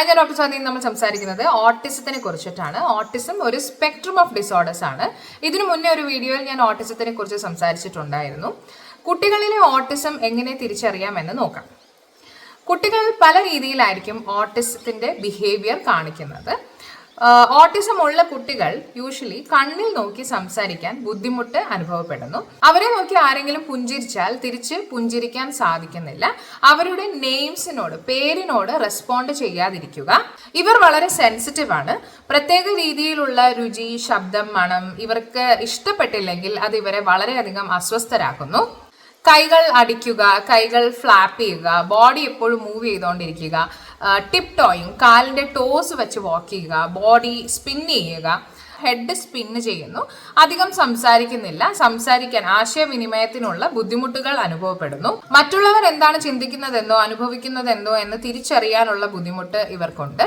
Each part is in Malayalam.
ഹായ് ഡോക്ടർ സ്വാതി നമ്മൾ സംസാരിക്കുന്നത് ഓട്ടിസത്തിനെ കുറിച്ചിട്ടാണ്. ഓട്ടിസം ഒരു സ്പെക്ട്രം ഓഫ് ഡിസോർഡേഴ്സ് ആണ്. ഇതിനു മുന്നേ ഒരു വീഡിയോയിൽ ഞാൻ ഓട്ടിസത്തിനെ കുറിച്ച് സംസാരിച്ചിട്ടുണ്ടായിരുന്നു. കുട്ടികളിലെ ഓട്ടിസം എങ്ങനെ തിരിച്ചറിയാമെന്ന് നോക്കാം. കുട്ടികൾ പല രീതിയിലായിരിക്കും ഓട്ടിസത്തിന്റെ ബിഹേവിയർ കാണിക്കുന്നത്. ഓട്ടിസം ഉള്ള കുട്ടികൾ യൂഷ്വലി കണ്ണിൽ നോക്കി സംസാരിക്കാൻ ബുദ്ധിമുട്ട് അനുഭവപ്പെടുന്നു. അവരെ നോക്കി ആരെങ്കിലും പുഞ്ചിരിച്ചാൽ തിരിച്ച് പുഞ്ചിരിക്കാൻ സാധിക്കുന്നില്ല. അവരുടെ നെയിംസിനോട് പേരിനോട് റെസ്പോണ്ട് ചെയ്യാതിരിക്കുക. ഇവർ വളരെ സെൻസിറ്റീവ് ആണ്. പ്രത്യേക രീതിയിലുള്ള രുചി ശബ്ദം മണം ഇവർക്ക് ഇഷ്ടപ്പെട്ടില്ലെങ്കിൽ അത് ഇവരെ വളരെയധികം അസ്വസ്ഥരാക്കുന്നു. കൈകൾ അടിക്കുക കൈകൾ ഫ്ലാപ്പ് ചെയ്യുക ബോഡി എപ്പോഴും മൂവ് ചെയ്തുകൊണ്ടിരിക്കുക. ടിപ്പ് ടോയും കാലിന്റെ ടോസ് വെച്ച് വാക്ക് ചെയ്യുക ബോഡി സ്പിൻ ചെയ്യുക ഹെഡ് സ്പിന്ന് ചെയ്യുന്നു. അധികം സംസാരിക്കുന്നില്ല. സംസാരിക്കാൻ ആശയവിനിമയത്തിനുള്ള ബുദ്ധിമുട്ടുകൾ അനുഭവപ്പെടുന്നു. മറ്റുള്ളവർ എന്താണ് ചിന്തിക്കുന്നതെന്നോ അനുഭവിക്കുന്നതെന്നോ എന്ന് തിരിച്ചറിയാനുള്ള ബുദ്ധിമുട്ട് ഇവർക്കുണ്ട്.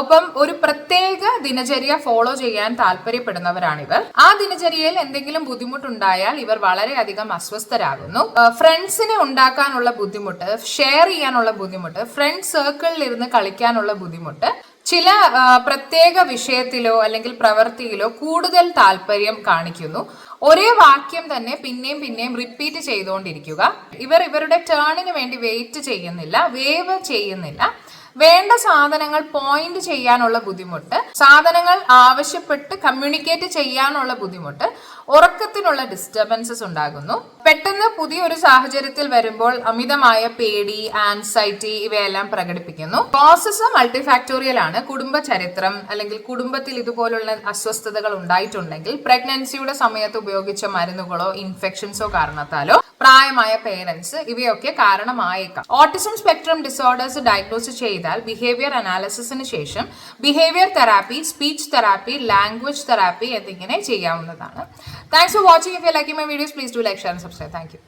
ഒപ്പം ഒരു പ്രത്യേക ദിനചര്യ ഫോളോ ചെയ്യാൻ താല്പര്യപ്പെടുന്നവരാണിവർ. ആ ദിനചര്യയിൽ എന്തെങ്കിലും ബുദ്ധിമുട്ടുണ്ടായാൽ ഇവർ വളരെയധികം അസ്വസ്ഥരാകുന്നു. ഫ്രണ്ട്സിനെ ഉണ്ടാക്കാനുള്ള ബുദ്ധിമുട്ട് ഷെയർ ചെയ്യാനുള്ള ബുദ്ധിമുട്ട് ഫ്രണ്ട് സർക്കിളിൽ ഇരുന്ന് കളിക്കാനുള്ള ബുദ്ധിമുട്ട് ചില പ്രത്യേക വിഷയത്തിലോ അല്ലെങ്കിൽ പ്രവൃത്തിയിലോ കൂടുതൽ താല്പര്യം കാണിക്കുന്നു. ഒരേ വാക്യം തന്നെ പിന്നെയും പിന്നെയും റിപ്പീറ്റ് ചെയ്തുകൊണ്ടിരിക്കുക. ഇവർ ഇവരുടെ ടേണിന് വേണ്ടി വെയിറ്റ് ചെയ്യുന്നില്ല വേവ് ചെയ്യുന്നില്ല. വേണ്ട സാധനങ്ങൾ പോയിന്റ് ചെയ്യാനുള്ള ബുദ്ധിമുട്ട് സാധനങ്ങൾ ആവശ്യപ്പെട്ട് കമ്മ്യൂണിക്കേറ്റ് ചെയ്യാനുള്ള ബുദ്ധിമുട്ട് ഉറക്കത്തിനുള്ള ഡിസ്റ്റർബൻസസ് ഉണ്ടാകുന്നു. പെട്ടെന്ന് പുതിയൊരു സാഹചര്യത്തിൽ വരുമ്പോൾ അമിതമായ പേടി ആൻസൈറ്റി ഇവയെല്ലാം പ്രകടിപ്പിക്കുന്നു. കോസസ് മൾട്ടിഫാക്ടോറിയൽ ആണ്. കുടുംബ ചരിത്രം അല്ലെങ്കിൽ കുടുംബത്തിൽ ഇതുപോലുള്ള അസ്വസ്ഥതകൾ ഉണ്ടായിട്ടുണ്ടെങ്കിൽ പ്രഗ്നൻസിയുടെ സമയത്ത് ഉപയോഗിച്ച മരുന്നുകളോ ഇൻഫെക്ഷൻസോ കാരണത്താലോ പ്രായമായ പേരൻസ് ഇവയൊക്കെ കാരണമായേക്കാം. ഓട്ടിസം സ്പെക്ട്രം ഡിസോർഡേഴ്സ് ഡയഗ്നോസ് ചെയ്താൽ ബിഹേവിയർ അനാലിസിസിന് ശേഷം behaviour therapy speech therapy language therapy എന്നിങ്ങനെ ചെയ്യാവുന്നതാണ്. Thanks for watching if you like my videos please do like share subscribe thank you